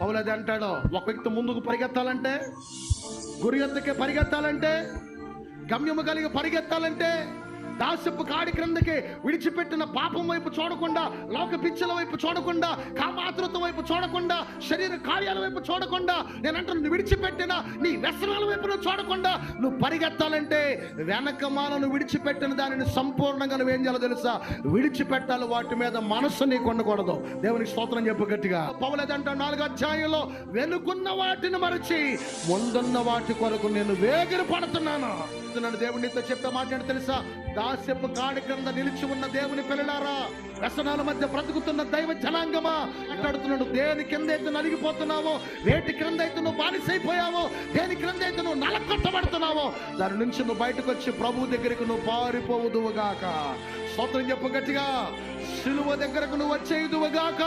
పౌలు అది అంటాడు ఒక వ్యక్తి ముందుకు పరిగెత్తాలంటే గురి ఎత్తుకే పరిగెత్తాలంటే గమ్యము కలిగి పరిగెత్తాలంటే దాసపు కాడి క్రిందకి విడిచిపెట్టిన పాపం వైపు చూడకుండా లోక పిచ్చల వైపు చూడకుండా కామాతృత్వం వైపు చూడకుండా శరీర కార్యాల వైపు చూడకుండా నేను నేనంటే నువ్వు విడిచిపెట్టిన నీ వ్యసనాల వైపు నువ్వు చూడకుండా నువ్వు పరిగెత్తాలంటే వెనక మాలను విడిచిపెట్టిన దానిని సంపూర్ణంగా నువ్వేం చేయాలో తెలుసా? విడిచిపెట్టాలి వాటి మీద మనస్సు నీకు ఉండకూడదు. దేవునికి స్తోత్రం చెప్పు గట్టిగా. పవలేదంట నాలుగు అధ్యాయంలో వెనుకున్న వాటిని మరచి ముందున్న వాటి కొరకు నేను వేగిరి పడుతున్నాను. చెప్తున్నాడు దేవునితో చెప్పే మాట తెలుసా? కాసేపు కాడి క్రింద నిలిచి ఉన్న దేవుని పిల్లలారా వ్యసనాల మధ్య బ్రతుకుతున్న దైవ జనాంగమా? అట్లాడుతున్నాడు దేని కింద అయితే నలిగిపోతున్నావో వేటి క్రింద అయితే నువ్వు బానిసైపోయావో దేని క్రింద అయితే నువ్వు నలకొట్టబడుతున్నావో దాని నుంచి నువ్వు బయటకు వచ్చి ప్రభు దగ్గరికి నువ్వు పారిపోవుదువుగాక. స్తోత్రం చెప్పు గట్టిగా సిలువ దగ్గరకు నువ్వు వచ్చేయుదువుగాక.